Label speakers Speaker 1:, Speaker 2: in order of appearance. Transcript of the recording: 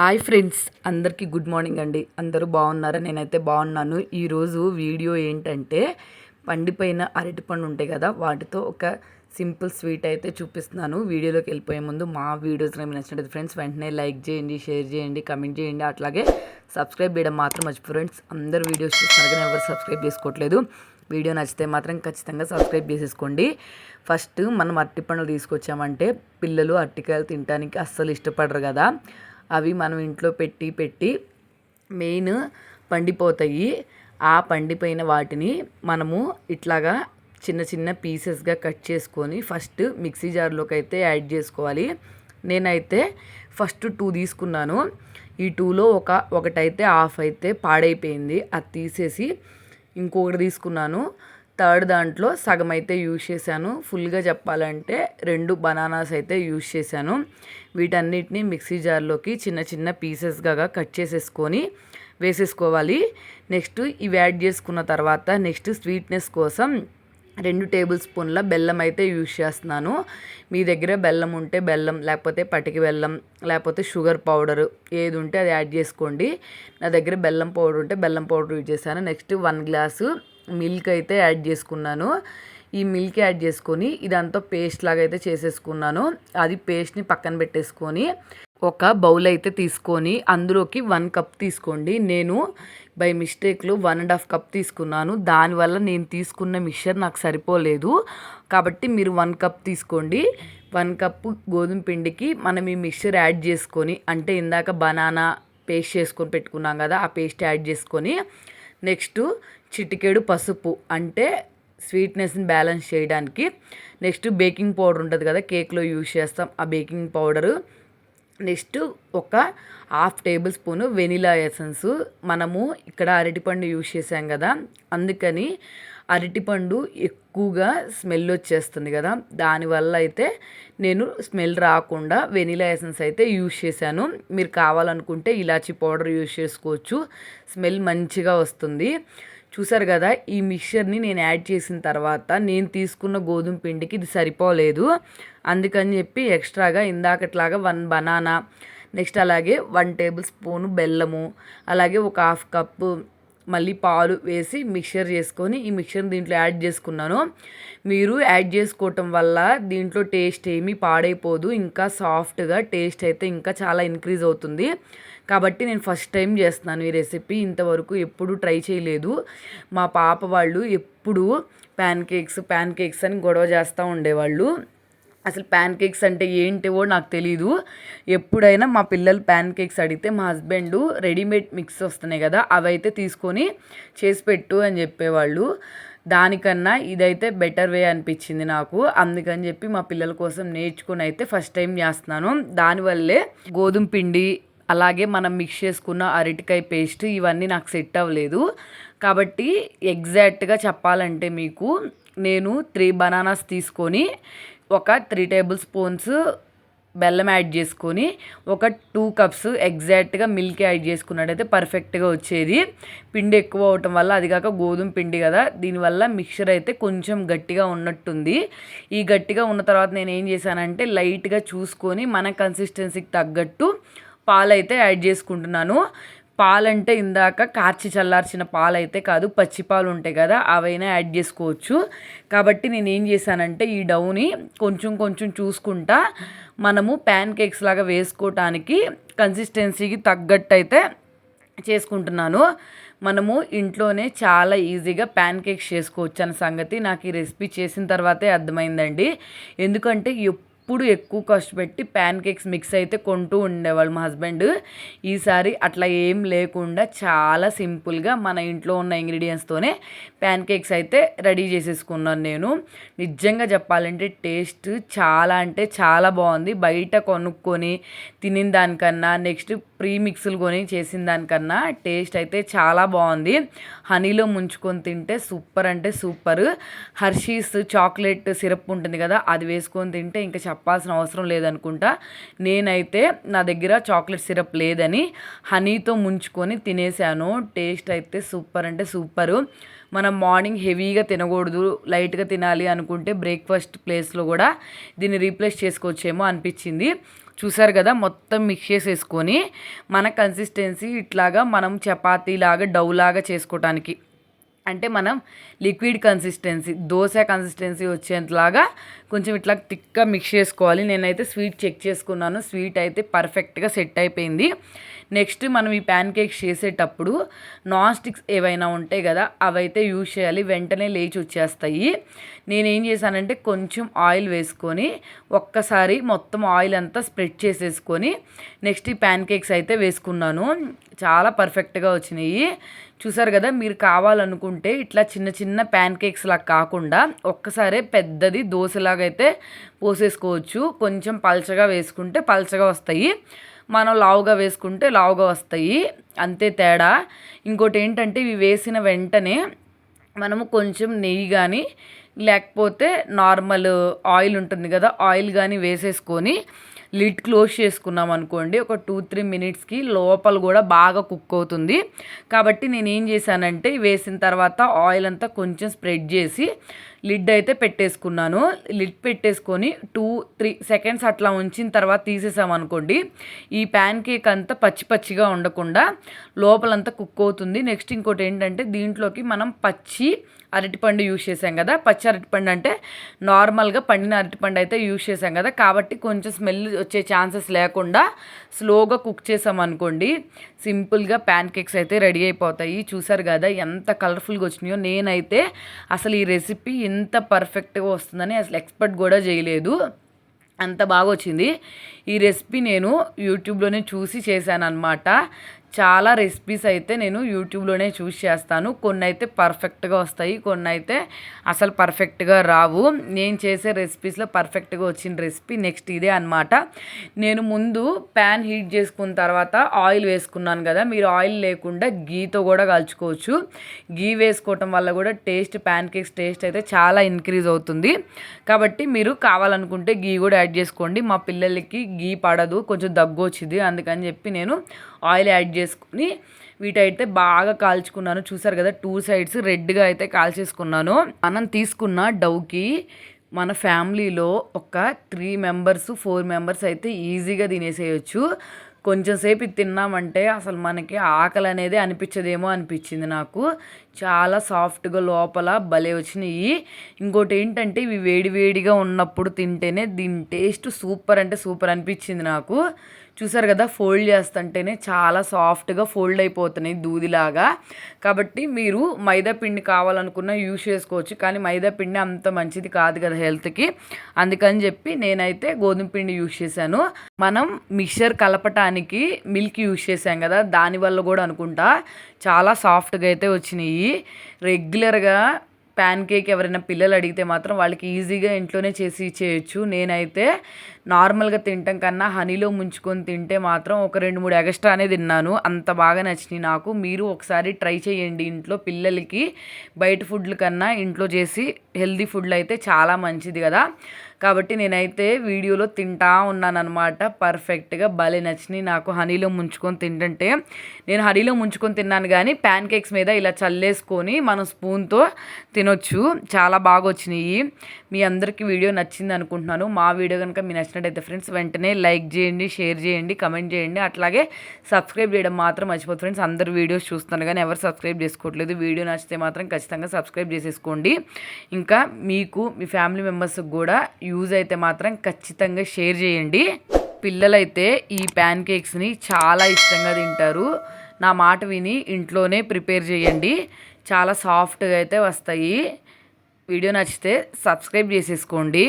Speaker 1: Hi friends అందరికీ good morning అండి. అందరూ బాగున్నారా? నేనైతే బాగున్నాను. ఈరోజు వీడియో ఏంటంటే పండిపోయిన అరటిపండు ఉంటాయి కదా వాటితో ఒక సింపుల్ స్వీట్ అయితే చూపిస్తున్నాను. వీడియోలోకి వెళ్ళిపోయే ముందు మా వీడియోస్ ఏమి నచ్చినట్టు ఫ్రెండ్స్ వెంటనే లైక్ చేయండి షేర్ చేయండి కమెంట్ చేయండి. అట్లాగే సబ్స్క్రైబ్ చేయడం మాత్రం మర్చి ఫ్రెండ్స్ అందరు వీడియోస్ చూస్తున్నారు కానీ ఎవరు సబ్స్క్రైబ్ చేసుకోవట్లేదు. వీడియో నచ్చితే మాత్రం ఖచ్చితంగా సబ్స్క్రైబ్ చేసేసుకోండి. ఫస్ట్ మనం అరటిపండ్లు తీసుకొచ్చామంటే పిల్లలు అరటికాయలు తినడానికి అస్సలు ఇష్టపడరు కదా. అవి మనం ఇంట్లో పెట్టి పెట్టి మెయిన్ పండిపోతాయి. ఆ పండిపోయిన వాటిని మనము ఇట్లాగా చిన్న చిన్న పీసెస్గా కట్ చేసుకొని ఫస్ట్ మిక్సీ జార్లోకి అయితే యాడ్ చేసుకోవాలి. నేనైతే ఫస్ట్ టూ తీసుకున్నాను. ఈ టూలో ఒక ఒకటైతే హాఫ్ అయితే పాడైపోయింది. అది తీసేసి ఇంకొకటి తీసుకున్నాను. థర్డ్ దాంట్లో సగం అయితే యూజ్ చేశాను. ఫుల్గా చెప్పాలంటే రెండు బనానాస్ అయితే యూజ్ చేశాను. వీటన్నిటిని మిక్సీ జార్లోకి చిన్న చిన్న పీసెస్గా కట్ చేసేసుకొని వేసేసుకోవాలి. నెక్స్ట్ ఇవి యాడ్ చేసుకున్న తర్వాత నెక్స్ట్ స్వీట్నెస్ కోసం రెండు టేబుల్ స్పూన్ల బెల్లం అయితే యూజ్ చేస్తున్నాను. మీ దగ్గర బెల్లం ఉంటే బెల్లం లేకపోతే పటికి బెల్లం లేకపోతే షుగర్ పౌడర్ ఏది ఉంటే అది యాడ్ చేసుకోండి. నా దగ్గర బెల్లం పౌడర్ ఉంటే బెల్లం పౌడర్ యూజ్ చేశాను. నెక్స్ట్ వన్ గ్లాసు మిల్క్ అయితే యాడ్ చేసుకున్నాను. ఈ మిల్క్ యాడ్ చేసుకొని ఇదంతా పేస్ట్ లాగా అయితే చేసేసుకున్నాను. అది పేస్ట్ని పక్కన పెట్టేసుకొని ఒక బౌల్ అయితే తీసుకొని అందులోకి వన్ కప్ తీసుకోండి. నేను బై మిస్టేక్లో వన్ అండ్ హాఫ్ కప్ తీసుకున్నాను. దానివల్ల నేను తీసుకున్న మిక్చర్ నాకు సరిపోలేదు. కాబట్టి మీరు వన్ కప్ తీసుకోండి. వన్ కప్ గోధుమ పిండికి మనం ఈ మిక్చర్ యాడ్ చేసుకొని అంటే ఇందాక బనానా పేస్ట్ చేసుకొని పెట్టుకున్నాం కదా ఆ పేస్ట్ యాడ్ చేసుకొని నెక్స్ట్ చిటికెడు పసుపు అంటే స్వీట్నెస్ని బ్యాలెన్స్ చేయడానికి. నెక్స్ట్ బేకింగ్ పౌడర్ ఉంటుంది కదా కేక్లో యూజ్ చేస్తాం ఆ బేకింగ్ పౌడరు. నెక్స్ట్ ఒక half tablespoon vanilla essence. మనము ఇక్కడ అరటిపండు యూజ్ చేసాం కదా అందుకని అరటిపండు ఎక్కువగా స్మెల్ వచ్చేస్తుంది కదా. దానివల్ల అయితే నేను స్మెల్ రాకుండా వెనీలా ఎసెన్స్ అయితే యూజ్ చేశాను. మీరు కావాలనుకుంటే ఇలాచీ పౌడర్ యూజ్ చేసుకోవచ్చు. స్మెల్ మంచిగా వస్తుంది. చూసారు కదా ఈ మిక్చర్ని నేను యాడ్ చేసిన తర్వాత నేను తీసుకున్న గోధుమ పిండికి ఇది సరిపోలేదు. అందుకని చెప్పి ఎక్స్ట్రాగా ఇందాకట్లాగా వన్ బనానా నెక్స్ట్ అలాగే వన్ టేబుల్ స్పూను బెల్లము అలాగే ఒక హాఫ్ కప్పు మళ్ళీ పాలు వేసి మిక్చర్ చేసుకొని ఈ మిక్చర్ దీంట్లో యాడ్ చేసుకున్నాను. మీరు యాడ్ చేసుకోవటం వల్ల దీంట్లో టేస్ట్ ఏమీ పాడైపోదు ఇంకా సాఫ్ట్గా టేస్ట్ అయితే ఇంకా చాలా ఇంక్రీజ్ అవుతుంది. కాబట్టి నేను ఫస్ట్ టైం చేస్తున్నాను ఈ రెసిపీ ఇంతవరకు ఎప్పుడు ట్రై చేయలేదు. మా పాప వాళ్ళు ఎప్పుడు ప్యాన్ కేక్స్ ప్యాన్ కేక్స్ అని గొడవ చేస్తూ ఉండేవాళ్ళు. అసలు ప్యాన్ కేక్స్ అంటే ఏంటివో నాకు తెలీదు. ఎప్పుడైనా మా పిల్లలు ప్యాన్ కేక్స్ అడిగితే మా హస్బెండ్ రెడీమేడ్ మిక్స్ వస్తున్నాయి కదా అవి అయితే తీసుకొని చేసి పెట్టు అని చెప్పేవాళ్ళు. దానికన్నా ఇదైతే బెటర్ వే అనిపించింది నాకు. అందుకని చెప్పి మా పిల్లల కోసం నేర్చుకుని అయితే ఫస్ట్ టైం చేస్తున్నాను. దానివల్లే గోధుమ పిండి అలాగే మనం మిక్స్ చేసుకున్న అరటికాయ పేస్ట్ ఇవన్నీ నాకు సెట్ అవ్వలేదు. కాబట్టి ఎగ్జాక్ట్గా చెప్పాలంటే మీకు నేను త్రీ బనానాస్ తీసుకొని ఒక త్రీ టేబుల్ స్పూన్స్ బెల్లం యాడ్ చేసుకొని ఒక టూ కప్స్ ఎగ్జాక్ట్గా మిల్క్ యాడ్ చేసుకున్నట్టయితే పర్ఫెక్ట్గా వచ్చేది. పిండి ఎక్కువ అవటం వల్ల అది కాక గోధుమ పిండి కదా దీనివల్ల మిక్చర్ అయితే కొంచెం గట్టిగా ఉన్నట్టుంది. ఈ గట్టిగా ఉన్న తర్వాత నేను ఏం చేశానంటే లైట్గా చూసుకొని మన కన్సిస్టెన్సీకి తగ్గట్టు పాలు అయితే యాడ్ చేసుకుంటున్నాను. పాలంటే ఇందాక కార్చి చల్లార్చిన పాలు అయితే కాదు పచ్చి పాలు ఉంటాయి కదా అవైనా యాడ్ చేసుకోవచ్చు. కాబట్టి నేను ఏం చేశానంటే ఈ డౌని కొంచెం కొంచెం చూసుకుంటా. మనము ప్యాన్ కేక్స్ లాగా వేసుకోవటానికి కన్సిస్టెన్సీకి తగ్గట్టు అయితే చేసుకుంటున్నాను. మనము ఇంట్లోనే చాలా ఈజీగా ప్యాన్ కేక్స్ చేసుకోవచ్చు అన్న సంగతి నాకు ఈ రెసిపీ చేసిన తర్వాతే అర్థమైందండి. ఎందుకంటే ఎప్పుడు ఎక్కువ కష్టపెట్టి ప్యాన్ కేక్స్ మిక్స్ అయితే కొంటూ ఉండేవాళ్ళు మా హస్బెండ్. ఈసారి అట్లా ఏం లేకుండా చాలా సింపుల్గా మన ఇంట్లో ఉన్న ఇంగ్రీడియంట్స్తోనే ప్యాన్ కేక్స్ అయితే రెడీ చేసేసుకున్నాను నేను. నిజంగా చెప్పాలంటే టేస్ట్ చాలా అంటే చాలా బాగుంది. బయట కొనుక్కొని తినిన దానికన్నా నెక్స్ట్ ప్రీ మిక్స్లు కొని చేసిన దానికన్నా టేస్ట్ అయితే చాలా బాగుంది హనీలో ముంచుకొని తింటే సూపర్ అంటే సూపర్. హర్షీస్ చాక్లెట్ సిరప్ ఉంటుంది కదా అది వేసుకొని తింటే ఇంకా చెప్పాల్సిన అవసరం లేదనుకుంటా. నేనైతే నా దగ్గర చాక్లెట్ సిరప్ లేదని హనీతో ముంచుకొని తినేసాను. టేస్ట్ అయితే సూపర్ అంటే సూపరు. మనం మార్నింగ్ హెవీగా తినకూడదు లైట్గా తినాలి అనుకుంటే బ్రేక్ఫాస్ట్ ప్లేస్లో కూడా దీన్ని రీప్లేస్ చేసుకోవచ్చేమో అనిపించింది. చూసారు కదా మొత్తం మిక్స్ చేసేసుకొని మన కన్సిస్టెన్సీ ఇట్లాగా మనం చపాతీలాగా డౌలాగా డౌ లాగా చేసుకోవటానికి అంటే మనం లిక్విడ్ కన్సిస్టెన్సీ దోశ కన్సిస్టెన్సీ వచ్చేంతలాగా కొంచెం ఇట్లా థిక్గా మిక్స్ చేసుకోవాలి. నేనైతే స్వీట్ చెక్ చేసుకున్నాను. స్వీట్ అయితే పర్ఫెక్ట్గా సెట్ అయిపోయింది. నెక్స్ట్ మనం ఈ ప్యాన్ కేక్స్ చేసేటప్పుడు నాన్ స్టిక్స్ ఏవైనా ఉంటాయి కదా అవైతే యూజ్ చేయాలి. వెంటనే లేచి వచ్చేస్తాయి. నేనేం చేశానంటే కొంచెం ఆయిల్ వేసుకొని ఒక్కసారి మొత్తం ఆయిల్ అంతా స్ప్రెడ్ చేసేసుకొని నెక్స్ట్ ఈ ప్యాన్ కేక్స్ అయితే వేసుకున్నాను. చాలా పర్ఫెక్ట్గా వచ్చినాయి. చూసారు కదా మీరు కావాలనుకుంటే ఇట్లా చిన్న చిన్న ప్యాన్ కేక్స్ లాగా కాకుండా ఒక్కసారే పెద్దది దోశలాగైతే అయితే పోసేసుకోవచ్చు. కొంచెం పల్చగా వేసుకుంటే పల్చగా వస్తాయి. మనం లావుగా వేసుకుంటే లావుగా వస్తాయి. అంతే తేడా. ఇంకోటి ఏంటంటే ఇవి వేసిన వెంటనే మనము కొంచెం నెయ్యి కానీ లేకపోతే నార్మల్ ఆయిల్ ఉంటుంది కదా ఆయిల్ కానీ వేసేసుకొని లిడ్ క్లోజ్ చేసుకున్నాం అనుకోండి ఒక టూ త్రీ మినిట్స్కి లోపల కూడా బాగా కుక్ అవుతుంది. కాబట్టి నేను ఏం చేశానంటే వేసిన తర్వాత ఆయిల్ అంతా కొంచెం స్ప్రెడ్ చేసి లిడ్ అయితే పెట్టేసుకున్నాను. లిడ్ పెట్టేసుకొని టూ త్రీ సెకండ్స్ అట్లా ఉంచిన తర్వాత తీసేసామనుకోండి ఈ ప్యాన్ కేక్ అంతా పచ్చి పచ్చిగా ఉండకుండా లోపలంతా కుక్ అవుతుంది. నెక్స్ట్ ఇంకోటి ఏంటంటే దీంట్లోకి మనం పచ్చి అరటిపండు యూజ్ చేసాం కదా. పచ్చి అరటిపండు అంటే నార్మల్గా పండిన అరటిపండు అయితే యూజ్ చేసాం కదా. కాబట్టి కొంచెం స్మెల్ వచ్చే ఛాన్సెస్ లేకుండా స్లోగా కుక్ చేసామనుకోండి సింపుల్గా ప్యాన్ కేక్స్ అయితే రెడీ అయిపోతాయి. చూసారు కదా ఎంత కలర్ఫుల్గా వచ్చినాయో. నేనైతే అసలు ఈ రెసిపీ ఇంత పర్ఫెక్ట్గా వస్తుందని అసలు ఎక్స్పెక్ట్ కూడా చేయలేదు. అంత బాగా వచ్చింది. ఈ రెసిపీ నేను యూట్యూబ్లోనే చూసి చేశాను అనమాట చాలా రెసిపీస్ అయితే నేను యూట్యూబ్లోనే చూస్ చేస్తాను. కొన్ని అయితే పర్ఫెక్ట్గా వస్తాయి. కొన్ని అయితే అసలు పర్ఫెక్ట్గా రావు. నేను చేసే రెసిపీస్లో పర్ఫెక్ట్గా వచ్చిన రెసిపీ నెక్స్ట్ ఇదే అనమాట నేను ముందు ప్యాన్ హీట్ చేసుకున్న తర్వాత ఆయిల్ వేసుకున్నాను కదా మీరు ఆయిల్ లేకుండా గీతో కూడా కలుచుకోవచ్చు. గీ వేసుకోవటం వల్ల కూడా టేస్ట్ ప్యాన్ కేక్స్ టేస్ట్ అయితే చాలా ఇంక్రీజ్ అవుతుంది. కాబట్టి మీరు కావాలనుకుంటే గీ కూడా యాడ్ చేసుకోండి. మా పిల్లలకి గీ పడదు కొంచెం దగ్గు వచ్చింది. అందుకని చెప్పి నేను ఆయిల్ యాడ్ చేసుకుని వీటైతే బాగా కాల్చుకున్నాను. చూసారు కదా టూ సైడ్స్ రెడ్గా అయితే కాల్చేసుకున్నాను. మనం తీసుకున్న డౌకి మన ఫ్యామిలీలో ఒక త్రీ మెంబర్స్ ఫోర్ మెంబర్స్ అయితే ఈజీగా తినేసేయచ్చు. కొంచెం సేపు ఇది తిన్నామంటే అసలు మనకి ఆకలి అనేది అనిపించదేమో అనిపించింది నాకు. చాలా సాఫ్ట్గా లోపల భలే వచ్చినాయి. ఇంకోటి ఏంటంటే ఇవి వేడి వేడిగా ఉన్నప్పుడు తింటేనే దీని టేస్ట్ సూపర్ అంటే సూపర్ అనిపించింది నాకు. చూసారు కదా ఫోల్డ్ చేస్తుంటేనే చాలా సాఫ్ట్గా ఫోల్డ్ అయిపోతున్నాయి దూదిలాగా. కాబట్టి మీరు మైదా పిండి కావాలనుకున్న యూస్ చేసుకోవచ్చు. కానీ మైదా పిండి అంత మంచిది కాదు కదా హెల్త్కి. అందుకని చెప్పి నేనైతే గోధుమ పిండి యూస్ చేశాను. మనం మిక్సర్ కలపటానికి మిల్క్ యూస్ చేసాం కదా దానివల్ల కూడా అనుకుంటా. చాలా సాఫ్ట్గా అయితే వచ్చినాయి. రెగ్యులర్గా ప్యాన్ కేక్ ఎవరైనా పిల్లలు అడిగితే మాత్రం వాళ్ళకి ఈజీగా ఇంట్లోనే చేసి చేయొచ్చు నేనైతే నార్మల్గా తినటం కన్నా హనీలో ముంచుకొని తింటే మాత్రం ఒక రెండు మూడు ఎక్స్ట్రానే తిన్నాను. అంత బాగా నచ్చినాయి నాకు. మీరు ఒకసారి ట్రై చేయండి ఇంట్లో పిల్లలకి. బయట ఫుడ్ల కన్నా ఇంట్లో చేసి హెల్దీ ఫుడ్లు అయితే చాలా మంచిది కదా. కాబట్టి నేనైతే వీడియోలో తింటా ఉన్నానమాట పర్ఫెక్ట్గా భలే నచ్చినాయి నాకు హనీలో ముంచుకొని తింటుంటే. నేను హనీలో ముంచుకొని తిన్నాను కానీ ప్యాన్ కేక్స్ మీద ఇలా చల్లేసుకొని మనం స్పూన్తో తినొచ్చు. చాలా బాగా వచ్చినాయి. మీ అందరికీ వీడియో నచ్చింది అనుకుంటున్నాను. మా వీడియో కనుక మీ నచ్చినట్టయితే ఫ్రెండ్స్ వెంటనే లైక్ చేయండి షేర్ చేయండి కమెంట్ చేయండి. అట్లాగే సబ్స్క్రైబ్ చేయడం మాత్రం మర్చిపోతుంది ఫ్రెండ్స్ అందరు వీడియోస్ చూస్తున్నారు కానీ ఎవరు సబ్స్క్రైబ్ చేసుకోవట్లేదు. వీడియో నచ్చితే మాత్రం ఖచ్చితంగా సబ్స్క్రైబ్ చేసేసుకోండి. ఇంకా మీకు మీ ఫ్యామిలీ మెంబర్స్కి కూడా యూజ్ అయితే మాత్రం ఖచ్చితంగా షేర్ చేయండి. పిల్లలైతే ఈ ప్యాన్ కేక్స్ని చాలా ఇష్టంగా తింటారు. నా మాట విని ఇంట్లోనే ప్రిపేర్ చేయండి. చాలా సాఫ్ట్గా అయితే వస్తాయి. వీడియో నచ్చితే సబ్స్క్రైబ్ చేసేసుకోండి.